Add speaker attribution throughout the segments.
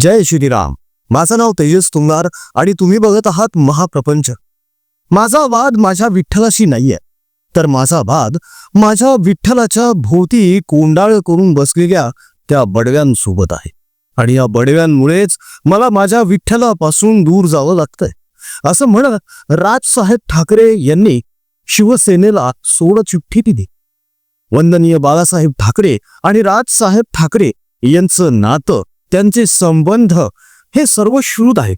Speaker 1: जय श्रीराम. माझं नाव तेजस तुंगार आणि तुम्ही बघत आहात महाप्रपंच. माझा वाद माझ्या विठ्ठलाशी नाहीये. तर माझा वाद माझ्या विठ्ठलाच्या भोवती कोंडाळ करून बसलेल्या त्या बडव्यांसोबत आहे. आणि या बडव्यांमुळेच मला माझ्या विठ्ठलापासून दूर जावं लागतंय. असं म्हणत राजसाहेब ठाकरे यांनी शिवसेनेला सोडचिठ्ठी दिली. वंदनीय बाळासाहेब ठाकरे आणि राजसाहेब ठाकरे यांचं नातं त्यांचे संबंध हे सर्व श्रुत आहे.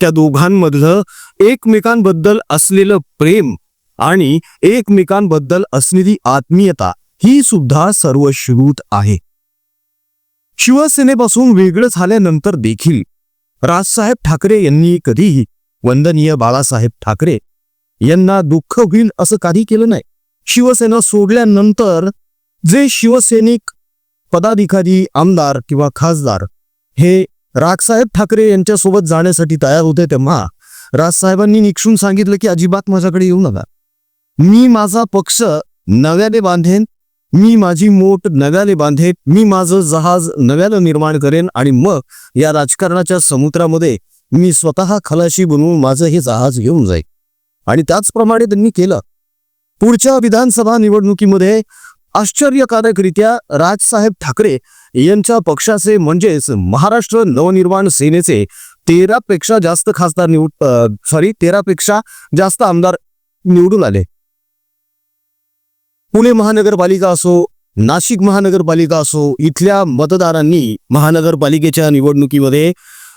Speaker 1: त्या दोघांमधलं एकमेकांबद्दल असलेलं प्रेम आणि एकमेकांबद्दल असलेली आत्मीयता ही सुद्धा सर्व श्रुत आहे. शिवसेनेपासून वेगळं झाल्यानंतर देखील राजसाहेब ठाकरे यांनी कधीही वंदनीय बाळासाहेब ठाकरे यांना दुःख होईल असं काही केलं नाही. शिवसेना सोडल्यानंतर जे शिवसैनिक पदाधिकारी आमदार किंवा खासदार हे राजसाहेब ठाकरे यांच्यासोबत जाण्यासाठी तयार होते तेव्हा राजसाहेबांनी निक्षून सांगितलं की अजिबात माझ्याकडे येऊ नका. मी माझा पक्ष नव्याने बांधेन मी माझी मोठ नव्याने बांधेन मी माझं जहाज नव्यानं निर्माण करेन आणि मग या राजकारणाच्या समुद्रामध्ये मी स्वतः खलाशी बनवून माझं हे जहाज घेऊन जाईल आणि त्याचप्रमाणे त्यांनी केलं. पुढच्या विधानसभा निवडणुकीमध्ये आश्चर्यकारकरित्या राजसाहेब ठाकरे यांच्या पक्षाचे म्हणजेच महाराष्ट्र नवनिर्माण सेनेचे तेरापेक्षा जास्त खासदार निवड सॉरी तेरापेक्षा जास्त आमदार निवडून आले. पुणे महानगरपालिका असो नाशिक महानगरपालिका असो इथल्या मतदारांनी महानगरपालिकेच्या निवडणुकीमध्ये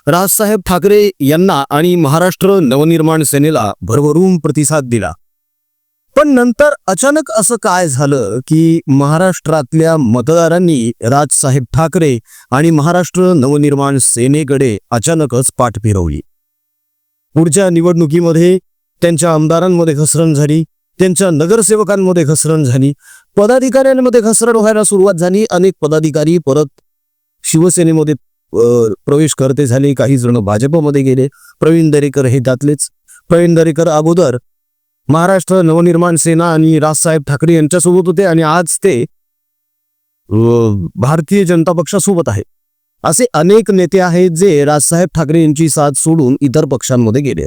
Speaker 1: राजसाहेब ठाकरे यांना आणि महाराष्ट्र नवनिर्माण सेनेला भरभरून प्रतिसाद दिला. पण नंतर अचानक असं काय झालं की महाराष्ट्रातल्या मतदारांनी राजसाहेब ठाकरे आणि महाराष्ट्र नवनिर्माण सेनेकडे अचानकच पाठ फिरवली. पुढच्या निवडणुकीमध्ये त्यांच्या आमदारांमध्ये घसरण झाली त्यांच्या नगरसेवकांमध्ये घसरण झाली पदाधिकाऱ्यांमध्ये घसरण व्हायला सुरुवात झाली अनेक पदाधिकारी परत शिवसेनेमध्ये प्रवेश करते झाले काही जण भाजपमध्ये गेले. प्रवीण दरेकर हे त्यातलेच. प्रवीण दरेकर अगोदर महाराष्ट्र नवनिर्माण सेना आणि राजसाहेब ठाकरे यांच्यासोबत होते आणि आज ते भारतीय जनता पक्षासोबत आहे. असे अनेक नेते आहेत जे राजसाहेब ठाकरे यांची साथ सोडून इतर पक्षांमध्ये गेले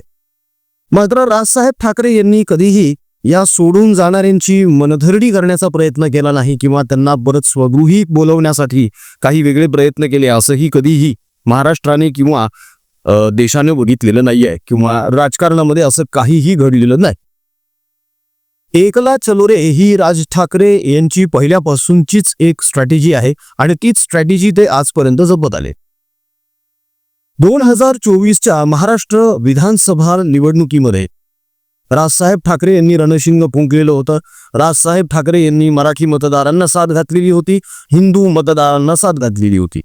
Speaker 1: मात्र राजसाहेब ठाकरे यांनी कधीही या सोडून जाणाऱ्यांची मनधरडी करण्याचा प्रयत्न केला नाही किंवा त्यांना परत स्वगृही बोलवण्यासाठी काही वेगळे प्रयत्न केले असंही कधीही महाराष्ट्राने किंवा देशाने बघितलेलं नाही आहे किंवा राजकारणामध्ये असं काहीही घडलेलं नाही. एकला चलो रे ही राज ठाकरे यांची पहिल्यापासूनचीच एक स्ट्रॅटेजी आहे आणि तीच स्ट्रॅटेजी ते आजपर्यंत जपत आले. दोन हजार चोवीसच्या महाराष्ट्र विधानसभा निवडणुकीमध्ये राजसाहेब ठाकरे यांनी रणशिंग फुंकलेलं होतं. राजसाहेब ठाकरे यांनी मराठी मतदारांना साथ घातलेली होती. हिंदू मतदारांना साथ घातलेली होती.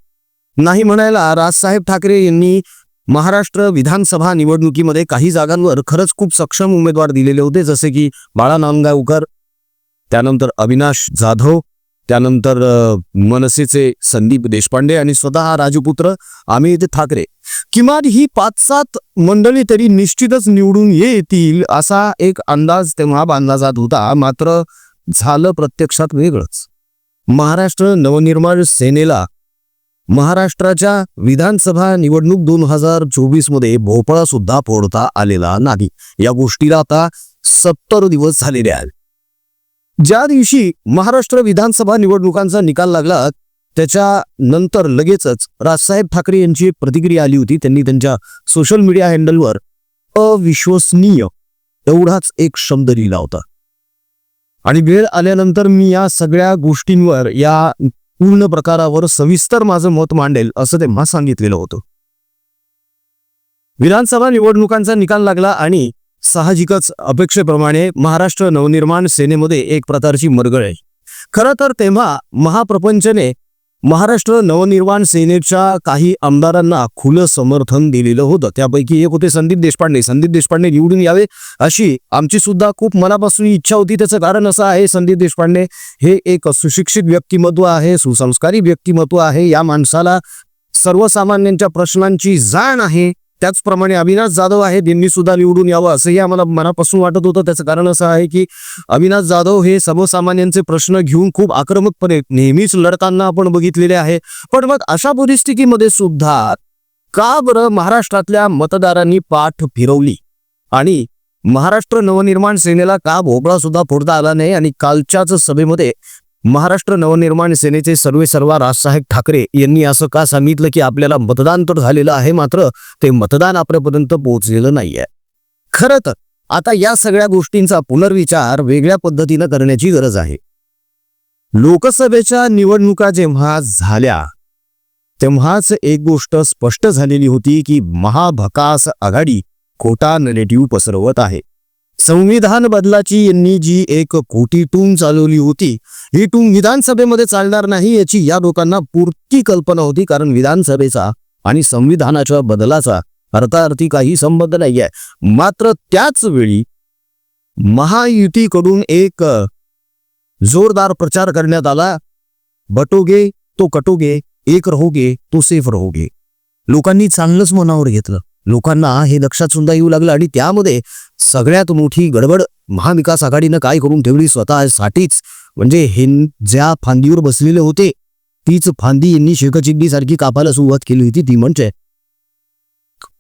Speaker 1: नाही म्हणायला राजसाहेब ठाकरे यांनी महाराष्ट्र विधानसभा निवडणुकीमध्ये काही जागांवर खरंच खूप सक्षम उमेदवार दिलेले होते जसे की बाळा नांदगावकर त्यानंतर अविनाश जाधव त्यानंतर मनसेचे संदीप देशपांडे आणि स्वतः राजपुत्र अमित ठाकरे. किमान ही पाच सात मंडळी तरी निश्चितच निवडून येतील असा एक अंदाज तेव्हा बांधला जात होता. मात्र झालं प्रत्यक्षात वेगळंच. महाराष्ट्र नवनिर्माण सेनेला महाराष्ट्राच्या विधानसभा निवडणूक दोन हजार चोवीसमध्ये भोपळा सुद्धा फोडता आलेला नाही. या गोष्टीला आता सत्तर दिवस झालेले आहेत. ज्या दिवशी महाराष्ट्र विधानसभा निवडणुकांचा निकाल लागला त्याच्या नंतर लगेचच राजसाहेब ठाकरे यांची एक प्रतिक्रिया आली होती. त्यांनी त्यांच्या सोशल मीडिया हँडलवर अविश्वसनीय एवढाच एक शब्द लिहिला होता. आणि वेळ आल्यानंतर मी या सगळ्या गोष्टींवर या पूर्ण प्रकारावर सविस्तर माझं मत मांडेल असं तेव्हा सांगितलेलं होतं. विधानसभा निवडणुकांचा निकाल लागला आणि साहजिकच अपेक्षेप्रमाणे महाराष्ट्र नवनिर्माण सेनेमध्ये एक प्रकारची मरगळ आहे. खरं तर तेव्हा महाप्रपंचने महाराष्ट्र नवनिर्माण सेनेच्या काही आमदारांना खुलं समर्थन दिलेलं होतं. त्यापैकी एक होते संदीप देशपांडे. संदीप देशपांडे निवडून यावे अशी आमची सुद्धा खूप मनापासून इच्छा होती. त्याचं कारण असं आहे संदीप देशपांडे हे एक सुशिक्षित व्यक्तिमत्व आहे सुसंस्कारी व्यक्तिमत्व आहे. या माणसाला सर्वसामान्यांच्या प्रश्नांची जाण आहे. त्याचप्रमाणे अविनाश जाधव आहेत यांनी सुद्धा निवडून यावं असंही आम्हाला मनापासून वाटत होतं. त्याचं कारण असं आहे की अविनाश जाधव हे सर्वसामान्यांचे प्रश्न घेऊन खूप आक्रमकपणे नेहमीच लढताना आपण बघितलेले आहे. पण मग अशा परिस्थितीमध्ये सुद्धा का बरं महाराष्ट्रातल्या मतदारांनी पाठ फिरवली? आणि महाराष्ट्र नवनिर्माण सेनेला का भोपळा सुद्धा फोडता आला नाही? आणि कालच्याच सभेमध्ये महाराष्ट्र नवनिर्माण सेनेचे सर्वे सर्वा राजसाहेब ठाकरे यांनी असं का सांगितलं की आपल्याला मतदान तर झालेलं आहे मात्र ते मतदान आपल्यापर्यंत पोहोचलेलं नाहीये. खरं तर आता या सगळ्या गोष्टींचा पुनर्विचार वेगळ्या पद्धतीनं करण्याची गरज आहे. लोकसभेच्या निवडणुका जेव्हा झाल्या तेव्हाच एक गोष्ट स्पष्ट झालेली होती की महाभकास आघाडी खोटा नरेटिव्ह पसरवत आहे. संविधान बदलाची यांनी जी एक खोटी टूम चालवली होती ही टूम विधानसभेमध्ये चालणार नाही याची या लोकांना पूर्ती कल्पना होती कारण विधानसभेचा आणि संविधानाच्या बदलाचा अर्थार्थी काही संबंध नाहीये. मात्र त्याच वेळी महायुतीकडून एक जोरदार प्रचार करण्यात आला. बटोगे तो कटोगे एक रहोगे तो सेफ रहोगे. लोकांनी चांगलंच मनावर घेतलं. लोकांना हे लक्षात सुद्धा येऊ लागलं आणि त्यामध्ये सगळ्यात मोठी गडबड महाविकास आघाडीनं काय करून ठेवली स्वतःसाठीच? म्हणजे हे ज्या फांदीवर बसलेले होते तीच फांदी यांनी शेकचिड्डी सारखी कापायला सुरुवात केली होती ती म्हणजे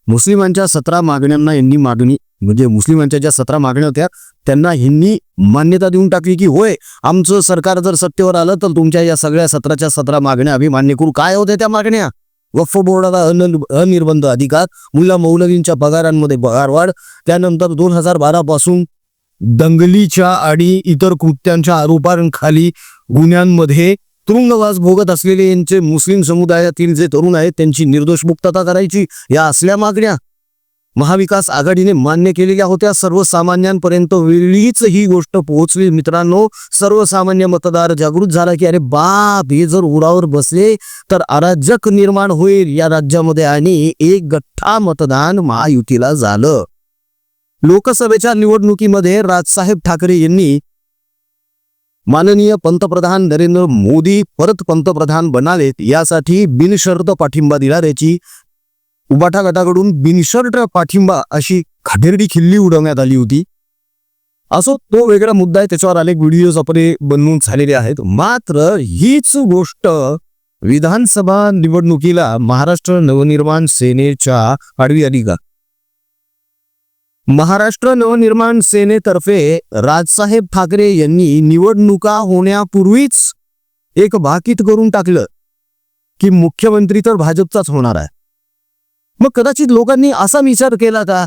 Speaker 1: मुस्लिमांच्या सतरा मागण्यांना यांनी मागणी म्हणजे मुस्लिमांच्या ज्या सतरा मागण्या होत्या त्यांना ह्यांनी मान्यता देऊन टाकली की होय आमचं सरकार जर सत्तेवर आलं तर तुमच्या या सगळ्या सतराच्या सतरा मागण्या आम्ही मान्य करू. काय होत्या त्या मागण्या? वक्फ बोर्डाला अनिर्बंध अधिकार मुला मौलवींच्या पगारांमध्ये पगारवाढ त्यानंतर दोन हजार बारा पासून दंगलीच्या आणि इतर कृत्यांच्या आरोपांखाली गुन्ह्यांमध्ये तुरुंगवास भोगत असलेले यांचे मुस्लिम समुदायातील जे तरुण आहेत त्यांची निर्दोष मुक्तता करायची या असल्या मागण्या महाविकास आघाडीने मान्य केलेल्या होत्या सर्वसामान्यांपर्यंत वेळीच ही गोष्ट पोहोचली. मित्रांनो सर्वसामान्य मतदार जागृत झाला की अरे बाप हे जर उरावर बसले तर अराजक निर्माण होईल या राज्यामध्ये. आणि एक गठ्ठा मतदान महायुतीला झालं. लोकसभेच्या निवडणुकीमध्ये राजसाहेब ठाकरे यांनी माननीय पंतप्रधान नरेंद्र मोदी परत पंतप्रधान बनावेत यासाठी बिनशर्त पाठिंबा दिला. त्याची उबाठा गटाकडून बिनशर्ट पाठिंबा अशी खाटेरडी खिल्ली उडवण्यात आली होती. असो तो वेगळा मुद्दा आहे त्याच्यावर अनेक व्हिडिओज आपले बनवून झालेले आहेत. मात्र हीच गोष्ट विधानसभा निवडणुकीला महाराष्ट्र नवनिर्माण सेनेच्या आडवी आली का? महाराष्ट्र नवनिर्माण सेनेतर्फे राजसाहेब ठाकरे यांनी निवडणुका होण्यापूर्वीच एक भाकीत करून टाकलं की मुख्यमंत्री तर भाजपचाच होणार आहे. मग कदाचित लोकांनी असा विचार केला का?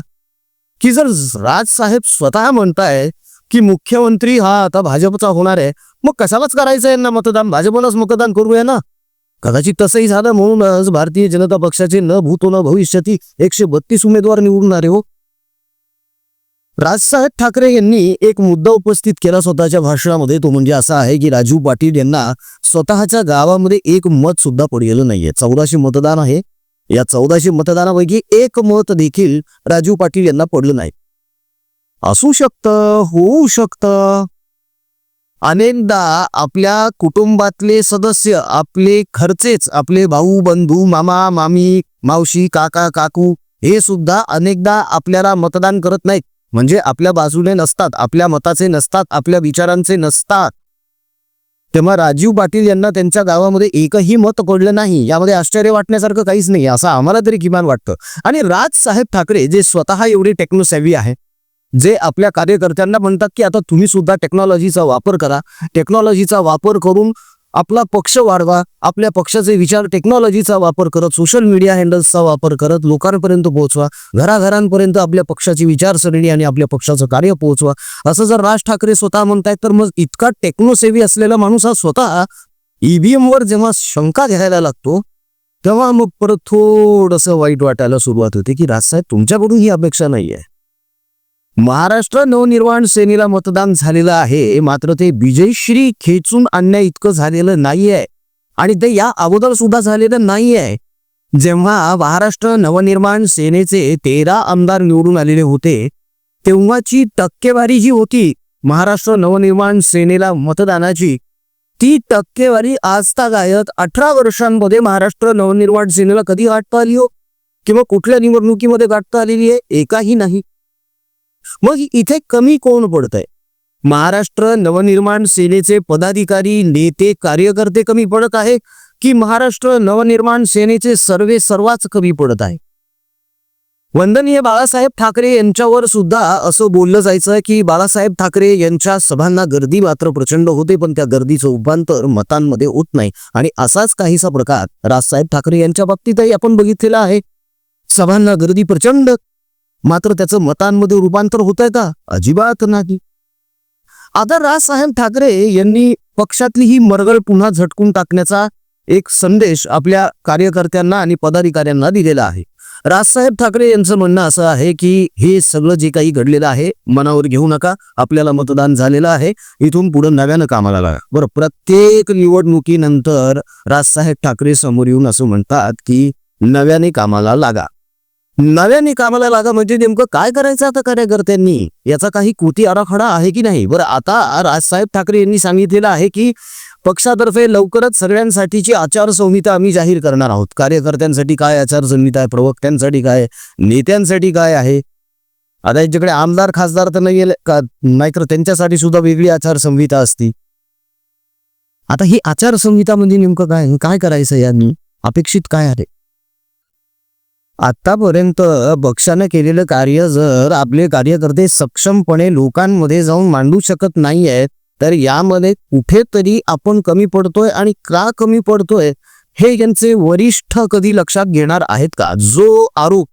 Speaker 1: की जर राजसाहेब स्वतः म्हणताय की मुख्यमंत्री हा आता भाजपचा होणार आहे मग कशालाच करायचं यांना मतदान? भाजपलाच मतदान करूया ना? कदाचित तसंही झालं म्हणूनच भारतीय जनता पक्षाचे न भूतो न भविष्याती एकशे बत्तीस उमेदवार निवडून आले हो. राजसाहेब ठाकरे यांनी एक मुद्दा उपस्थित केला स्वतःच्या भाषणामध्ये तो म्हणजे असा आहे की राजू पाटील यांना स्वतःच्या गावामध्ये एक मत सुद्धा पडलेलं नाहीये. चौदाशे मतदान आहे. या चौदाशे मतदानापैकी एक मत देखील राजू पाटील यांना पडलं नाही. असू शकतं होऊ शकतं. अनेकदा आपल्या कुटुंबातले सदस्य आपले खर्चेच आपले भाऊ बंधू मामा मामी मावशी काका काकू हे सुद्धा अनेकदा आपल्याला मतदान करत नाहीत. म्हणजे आपल्या बाजूने नसतात आपल्या मताचे नसतात आपल्या विचारांचे नसतात. तेव्हा राजीव पाटील यांना त्यांच्या गावामध्ये एकही मत पडलं नाही. यामध्ये आश्चर्य वाटण्यासारखं काहीच नाही असं आम्हाला तरी किमान वाटतं. आणि राजसाहेब ठाकरे जे स्वतः एवढे टेक्नोसॅव्ही आहे जे आपल्या कार्यकर्त्यांना म्हणतात की आता तुम्ही सुद्धा टेक्नॉलॉजीचा वापर करा. टेक्नॉलॉजीचा वापर करून आपला पक्ष वाढवा आपल्या पक्षाचे विचार टेक्नॉलॉजीचा वापर करत सोशल मीडिया हँडल्सचा वापर करत लोकांपर्यंत पोहोचवा घराघरांपर्यंत आपल्या पक्षाची विचारसरणी आणि आपल्या पक्षाचं कार्य पोहोचवा. असं जर राज ठाकरे स्वतः म्हणतायत तर मग इतका टेक्नोसेवी असलेला माणूस हा स्वतः ईव्हीएम वर जेव्हा शंका घ्यायला लागतो तेव्हा मग परत थोडंसं वाईट वाटायला सुरुवात होते की राजसाहेब तुमच्याकडून ही अपेक्षा नाही आहे महाराष्ट्र नवनिर्माण सेनेला मतदान झालेलं आहे. मात्र ते विजयश्री खेचून आणण्या इतकं झालेलं नाहीये. आणि ते या अगोदर सुद्धा झालेलं नाहीये. जेव्हा महाराष्ट्र नवनिर्माण सेनेचे तेरा आमदार निवडून आलेले होते तेव्हाची टक्केवारी जी होती महाराष्ट्र नवनिर्माण सेनेला मतदानाची ती टक्केवारी आजतागायत अठरा वर्षांमध्ये महाराष्ट्र नवनिर्माण सेनेला कधी गाठता आली हो? किंवा कुठल्या निवडणुकीमध्ये गाठता आलेली आहे? एकाही नाही. मग इथे कमी कोण पडतंय? महाराष्ट्र नवनिर्माण सेनेचे पदाधिकारी नेते कार्यकर्ते कमी पडत आहे की महाराष्ट्र नवनिर्माण सेनेचे सर्वे सर्वाच कमी पडत आहे? वंदनीय बाळासाहेब ठाकरे यांच्यावर सुद्धा असं बोललं जायचं की बाळासाहेब ठाकरे यांच्या सभांना गर्दी मात्र प्रचंड होते पण त्या गर्दीचं रूपांतर मतांमध्ये होत नाही. आणि असाच काहीसा प्रकार राजसाहेब ठाकरे यांच्या बाबतीतही आपण बघितलेला आहे. सभांना गर्दी प्रचंड मात्र त्याचं मतांमध्ये रूपांतर होत आहे का? अजिबात नाही. आता राजसाहेब ठाकरे यांनी पक्षातली ही मरगळ पुन्हा झटकून टाकण्याचा एक संदेश आपल्या कार्यकर्त्यांना आणि पदाधिकाऱ्यांना दिलेला आहे. राजसाहेब ठाकरे यांचं म्हणणं असं आहे की हे सगळं जे काही घडलेलं आहे मनावर घेऊ नका. आपल्याला मतदान झालेलं आहे. इथून पुढे नव्यानं कामाला लागा. बरं प्रत्येक निवडणुकीनंतर राजसाहेब ठाकरे समोर येऊन असं म्हणतात की नव्याने कामाला लागा. नव्याने कामाला लागा म्हणजे नेमकं काय करायचं आता कार्यकर्त्यांनी? याचा काही कृती आराखडा आहे की नाही? बरं आता राजसाहेब ठाकरे यांनी सांगितलेलं आहे की पक्षातर्फे लवकरच सगळ्यांसाठीची आचारसंहिता आम्ही जाहीर करणार आहोत. कार्यकर्त्यांसाठी काय आचारसंहिता आहे? प्रवक्त्यांसाठी काय नेत्यांसाठी काय आहे? आता यांच्याकडे आमदार खासदार तर नाही का नाहीतर त्यांच्यासाठी सुद्धा वेगळी आचारसंहिता असती. आता ही आचारसंहिता म्हणजे नेमकं काय? काय करायचं यांनी? अपेक्षित काय आहे? आतापर्यंत पक्षानं केलेलं कार्य जर आपले कार्यकर्ते सक्षमपणे लोकांमध्ये जाऊन मांडू शकत नाही आहेत तर यामध्ये कुठेतरी आपण कमी पडतोय आणि का कमी पडतोय हे यांचे वरिष्ठ कधी लक्षात घेणार आहेत का? जो आरोप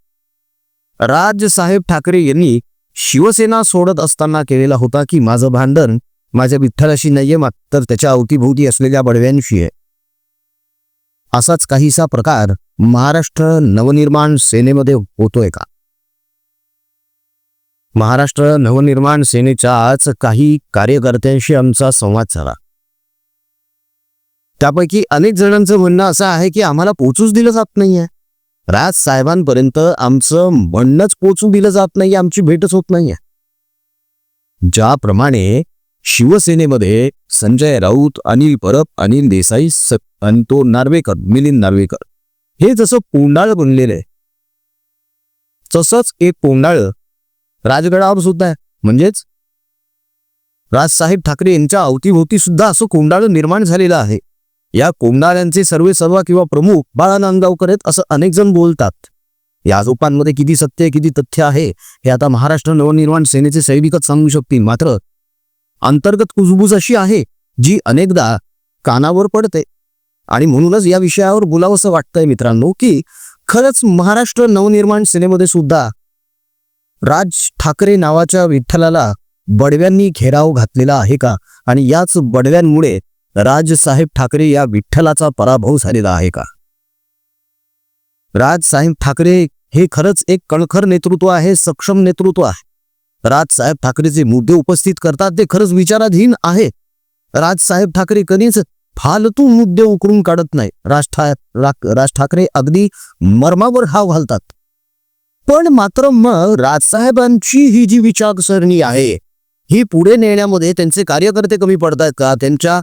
Speaker 1: राजसाहेब ठाकरे यांनी शिवसेना सोडत असताना केलेला होता की माझं भांडण माझ्या विठ्ठलाशी नाहीये मात्र त्याच्या अवतीभोवती असलेल्या बडव्यांशी आहे. असाच काहीसा प्रकार महाराष्ट्र नवनिर्माण सेनेमध्ये होतोय का? महाराष्ट्र नवनिर्माण सेनेच्या आज काही कार्यकर्त्यांशी आमचा संवाद झाला. त्यापैकी अनेक जणांचं म्हणणं असं आहे की आम्हाला पोचूच दिलं जात नाहीये. राज साहेबांपर्यंत आमचं म्हणणंच पोचू दिलं जात नाही आमची भेटच होत नाहीये. ज्याप्रमाणे शिवसेनेमध्ये संजय राऊत अनिल परब अनिल देसाई आणि तो नार्वेकर मिलिंद नार्वेकर. हे जसं पोंडाळ बनलेलं आहे तसंच एक पोंडाळ राजगडावर सुद्धा आहे. म्हणजेच राजसाहेब ठाकरे यांच्या अवतीभोवती सुद्धा असं कोंडाळ निर्माण झालेलं आहे. या कोंडाळ्यांचे सर्वे सर्व किंवा प्रमुख बाळा नांदगावकर आहेत असं अनेक जण बोलतात. या आरोपांमध्ये किती सत्य किती तथ्य आहे हे आता महाराष्ट्र नवनिर्माण सेनेचे सैनिकच सांगू शकतील. मात्र अंतर्गत कुजबूज अशी आहे जी अनेकदा कानावर पडते. आणि म्हणूनच या विषयावर बोलावंसं वाटतंय मित्रांनो की खरंच महाराष्ट्र नवनिर्माण सेनेमध्ये सुद्धा राज ठाकरे नावाच्या विठ्ठलाला बडव्यांनी घेराव घातलेला आहे का? आणि याच बडव्यांमुळे राजसाहेब ठाकरे या विठ्ठलाचा पराभव झालेला आहे का? राजसाहेब ठाकरे हे खरंच एक कणखर नेतृत्व आहे सक्षम नेतृत्व आहे. राजसाहेब ठाकरे जे मुद्दे उपस्थित करतात ते खरंच विचाराधीन आहे. राजसाहेब ठाकरे कधीच फालतू मुद्दे उकरून काढत नाही. राज ठा राज ठाकरे अगदी मर्मावर हाव घालतात. पण मात्र मग राजसाहेबांची ही जी विचारसरणी आहे ही पुढे नेण्यामध्ये त्यांचे कार्यकर्ते कमी पडतात का? त्यांच्या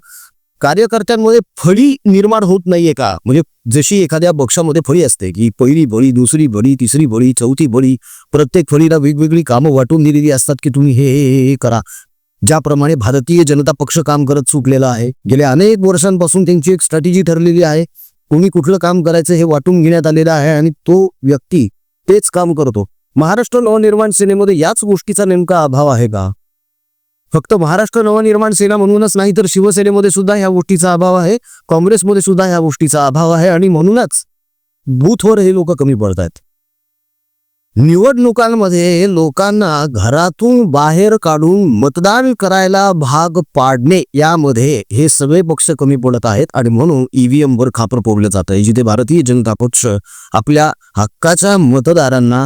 Speaker 1: कार्यकर्त्यांमध्ये फळी निर्माण होत नाहीये का? म्हणजे जशी एखाद्या पक्षामध्ये फळी असते की पहिली बळी दुसरी बळी तिसरी बळी चौथी बळी प्रत्येक फळीला वेगवेगळी कामं वाटून दिलेली असतात की तुम्ही हे हे हे- करा. ज्याप्रमाणे भारतीय जनता पक्ष काम करत चुकलेला आहे. गेल्या अनेक वर्षांपासून त्यांची एक स्ट्रॅटेजी ठरलेली आहे. कोणी कुठलं काम करायचं हे वाटून घेण्यात आलेलं आहे आणि तो व्यक्ती तेच काम करतो. महाराष्ट्र नवनिर्माण सेनेमध्ये याच गोष्टीचा नेमका अभाव आहे का? फक्त महाराष्ट्र नवनिर्माण सेना म्हणूनच नाही तर शिवसेनेमध्ये सुद्धा ह्या गोष्टीचा अभाव आहे काँग्रेसमध्ये सुद्धा ह्या गोष्टीचा अभाव आहे आणि म्हणूनच बूथवर हे लोक कमी पडत आहेत निवडणुकांमध्ये लोकांना घरातून बाहेर काढून मतदान करायला भाग पाडणे यामध्ये हे सगळे पक्ष कमी पडत आहेत आणि म्हणून ईव्हीएमवर खापर फोडलं जात आहे जिथे भारतीय जनता पक्ष आपल्या हक्काच्या मतदारांना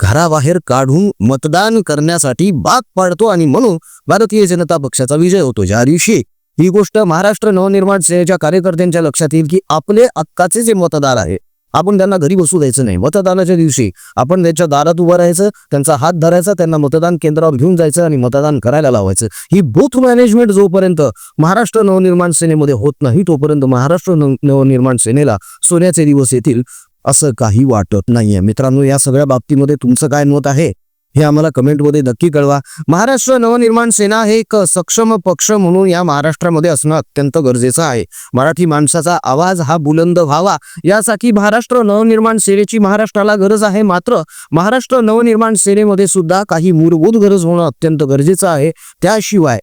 Speaker 1: घराबाहेर काढून मतदान करण्यासाठी बाग पाडतो आणि म्हणून भारतीय जनता पक्षाचा विजय होतो. ज्या दिवशी ही गोष्ट महाराष्ट्र नवनिर्माण सेनेच्या कार्यकर्त्यांच्या लक्षात येईल की आपले हक्काचे जे मतदार आहे आपण त्यांना घरी बसू द्यायचं नाही. मतदानाच्या दिवशी आपण त्यांच्या दारात उभं राहायचं त्यांचा हात धरायचा त्यांना मतदान केंद्रावर घेऊन जायचं आणि मतदान करायला लावायचं. ही बूथ मॅनेजमेंट जोपर्यंत महाराष्ट्र नवनिर्माण सेनेमध्ये होत नाही तोपर्यंत महाराष्ट्र नवनिर्माण सेनेला सोन्याचे दिवस येतील. असं काही वाटत नाहीये. मित्रांनो या सगळ्या बाबतीमध्ये तुमचं काय मत आहे हे आम्हाला कमेंटमध्ये नक्की कळवा. महाराष्ट्र नवनिर्माण सेना हे एक सक्षम पक्ष म्हणून या महाराष्ट्रामध्ये असणं अत्यंत गरजेचं आहे. मराठी माणसाचा आवाज हा बुलंद व्हावा यासाठी महाराष्ट्र नवनिर्माण सेनेची महाराष्ट्राला गरज आहे. मात्र महाराष्ट्र नवनिर्माण सेनेमध्ये सुद्धा काही मूलभूत गरज होणं अत्यंत गरजेचं आहे. त्याशिवाय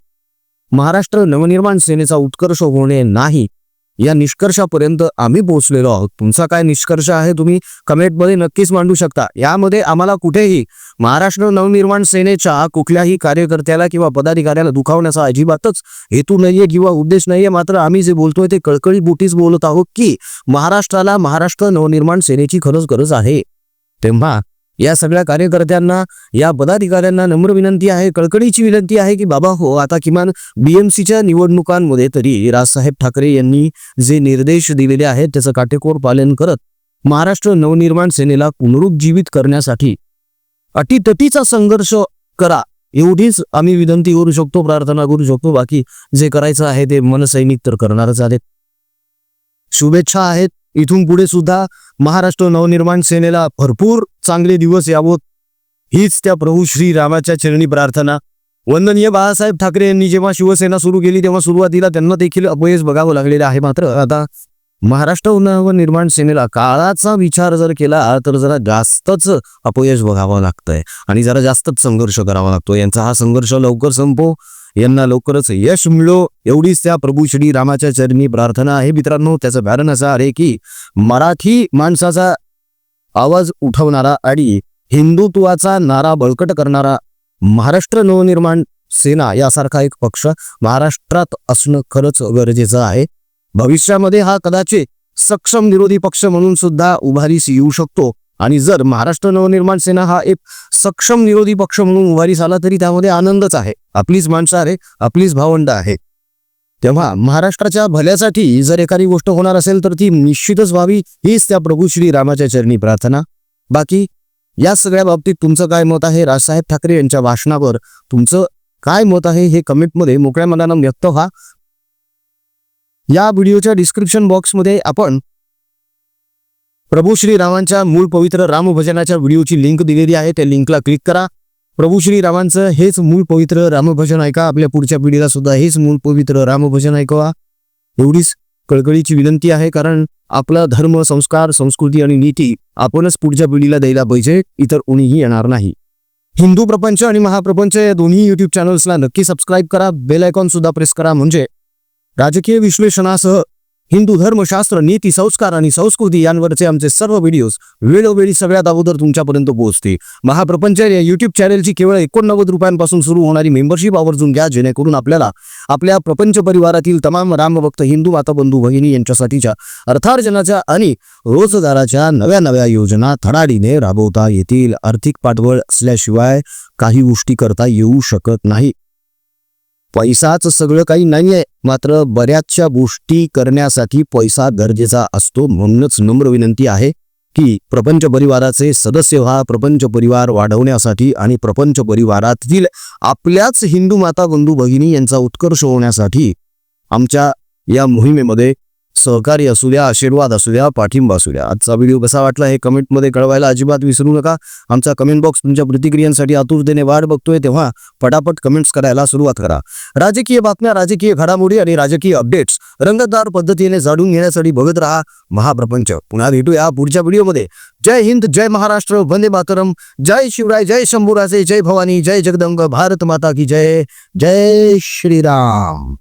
Speaker 1: महाराष्ट्र नवनिर्माण सेनेचा उत्कर्ष होणे नाही. या निष्कर्षापर्यंत आम्ही पोहोचलेलो आहोत. तुमचा काय निष्कर्ष आहे तुम्ही कमेंटमध्ये नक्कीच मांडू शकता. यामध्ये आम्हाला कुठेही महाराष्ट्र नवनिर्माण सेनेच्या कुठल्याही कार्यकर्त्याला किंवा पदाधिकाऱ्याला दुखावण्याचा अजिबातच हेतू नाहीये किंवा उद्देश नाहीये. मात्र आम्ही जे बोलतोय ते कळकळी बुटीच बोलत आहोत की महाराष्ट्राला महाराष्ट्र नवनिर्माण सेनेची खरंच गरज आहे. तेव्हा या सगळ्या कार्यकर्त्यांना या पदाधिकाऱ्यांना नम्र विनंती आहे कळकळीची विनंती आहे की बाबा हो आता किमान बीएमसीच्या निवडणुकांमध्ये तरी राजसाहेब ठाकरे यांनी जे निर्देश दिलेले आहेत त्याचं काटेकोर पालन करत महाराष्ट्र नवनिर्माण सेनेला पुनरुज्जीवित करण्यासाठी अटीतटीचा संघर्ष करा एवढीच आम्ही विनंती करू शकतो प्रार्थना करू शकतो बाकी जे करायचं आहे ते मनसैनिक तर करणारच आहेत. शुभेच्छा आहेत. इथून पुढे सुद्धा महाराष्ट्र नवनिर्माण सेनेला भरपूर चांगले दिवस यावोत. हीच त्या प्रभू श्री रामाच्या चरणी प्रार्थना. वंदनीय बाळासाहेब ठाकरे यांनी जेव्हा शिवसेना सुरू केली तेव्हा सुरुवातीला त्यांना देखील अपयश बघावं लागलेलं आहे. मात्र आता महाराष्ट्र नवनिर्माण सेनेला काळाचा विचार जर केला तर जरा जास्तच अपयश बघावं लागतंय. आणि जरा जास्तच संघर्ष करावा लागतो. यांचा हा संघर्ष लवकर संपो. यांना लवकरच यश मिळो. एवढीच त्या प्रभू श्री रामाच्या चरणी प्रार्थना आहे. मित्रांनो त्याचं कारण असं आहे की मराठी माणसाचा आवाज उठवणारा आणि हिंदुत्वाचा नारा बळकट करणारा महाराष्ट्र नवनिर्माण सेना यासारखा एक पक्ष महाराष्ट्रात असणं खरंच गरजेचं आहे. भविष्यामध्ये हा कदाचित सक्षम विरोधी पक्ष म्हणून सुद्धा उभारीस येऊ शकतो. आणि जर महाराष्ट्र नवनिर्माण सेना हा एक सक्षम विरोधी पक्ष म्हणून उभारीस आला तरी त्यामध्ये आनंदच आहे. आपलीच माणसं आहे आपलीच भावंड आहे. तेव्हा महाराष्ट्राच्या भल्यासाठी जर एखादी गोष्ट होणार असेल तर ती निश्चितच व्हावी हीच त्या प्रभू श्री रामाच्या चरणी प्रार्थना. बाकी या सगळ्या बाबतीत तुमचं काय मत आहे? राजसाहेब ठाकरे यांच्या भाषणावर तुमचं काय मत आहे? हे कमेंटमध्ये मोकळ्या मनानं व्यक्त व्हा. या व्हिडिओच्या डिस्क्रिप्शन बॉक्समध्ये आपण प्रभू श्री रामांच्या मूळ पवित्र रामभजनाच्या व्हिडिओची लिंक दिलेली आहे त्या लिंकला क्लिक करा. प्रभू श्री रामांचं हेच मूळ पवित्र रामभजन ऐका. आपल्या पुढच्या पिढीला सुद्धा हेच मूळ पवित्र रामभजन ऐकवा. एवढीच कळकळीची विनंती आहे कारण आपला धर्म संस्कार संस्कृती आणि नीती आपणच पुढच्या पिढीला द्यायला पाहिजे इतर कोणीही येणार नाही. हिंदू प्रपंच आणि महाप्रपंच या दोन्ही युट्यूब चॅनल्सला नक्की सबस्क्राईब करा. बेल आयकॉन सुद्धा प्रेस करा. म्हणजे राजकीय विश्लेषणासह हिंदू धर्मशास्त्र नीती संस्कार आणि संस्कृती यांवरचे आमचे सर्व व्हिडिओज वेळोवेळी सगळ्यात अगोदर तुमच्यापर्यंत पोहोचते महाप्रपंच या युट्यूब चॅनलची केवळ एकोणनव्वद रुपयांपासून सुरू होणारी मेंबरशिप आवर्जून घ्या जेणेकरून आपल्याला आपल्या प्रपंच परिवारातील तमाम रामभक्त हिंदू माता बंधू भगिनी यांच्यासाठीच्या अर्थार्जनाच्या आणि रोजगाराच्या नव्या नव्या योजना धडाडीने राबवता येतील. आर्थिक पाठबळ असल्याशिवाय काही गोष्टी करता येऊ शकत नाही. पैसाच सगळं काही नाहीये. मात्र बऱ्याचशा गोष्टी करण्यासाठी पैसा गरजेचा असतो म्हणूनच नम्र विनंती आहे की प्रपंच परिवाराचे सदस्य व्हा प्रपंच परिवार वाढवण्यासाठी आणि प्रपंच परिवारातील आपल्याच हिंदू माता बंधू भगिनी यांचा उत्कर्ष होण्यासाठी आमच्या या मोहिमेमध्ये सहकार्य असू द्या आशीर्वाद असू द्या पाठिंबा असू द्या. आजचा व्हिडिओ कसा वाटला हे कमेंटमध्ये कळवायला अजिबात विसरू नका. आमचा कमेंट बॉक्स तुमच्या प्रतिक्रियांसाठी आतुरतेने वाट बघतोय तेव्हा पटापट कमेंट्स करायला सुरुवात करा. राजकीय बातम्या राजकीय घडामोडी आणि राजकीय अपडेट्स रंगतदार पद्धतीने जाणून घेण्यासाठी बघत राहा महाप्रपंच. पुन्हा भेटूया पुढच्या व्हिडिओमध्ये जय हिंद जय महाराष्ट्र वंदे मातरम. जय शिवराय जय शंभूराजे जय भवानी जय जगदंब भारत माता की जय. जय श्रीराम.